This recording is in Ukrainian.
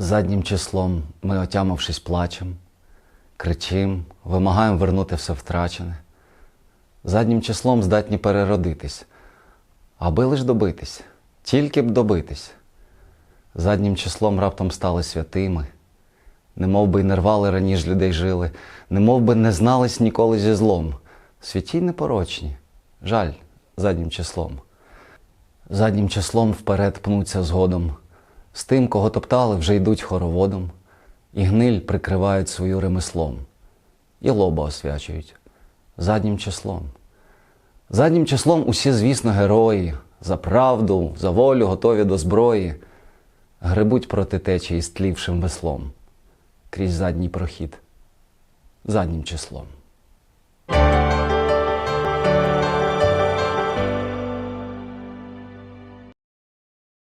Заднім числом ми, отямившись, плачем, кричим, вимагаємо вернути все втрачене. Заднім числом здатні переродитись, аби лиш добитись, тільки б добитись. Заднім числом раптом стали святими, немов би й не рвали раніше людей жили, немов би не знались ніколи зі злом. Святі непорочні, жаль, заднім числом. Заднім числом вперед пнуться згодом. З тим, кого топтали, вже йдуть хороводом, і гниль прикривають свою ремеслом, і лоба освячують заднім числом. Заднім числом усі, звісно, герої, за правду, за волю готові до зброї, гребуть проти течії з тлівшим веслом крізь задній прохід, заднім числом.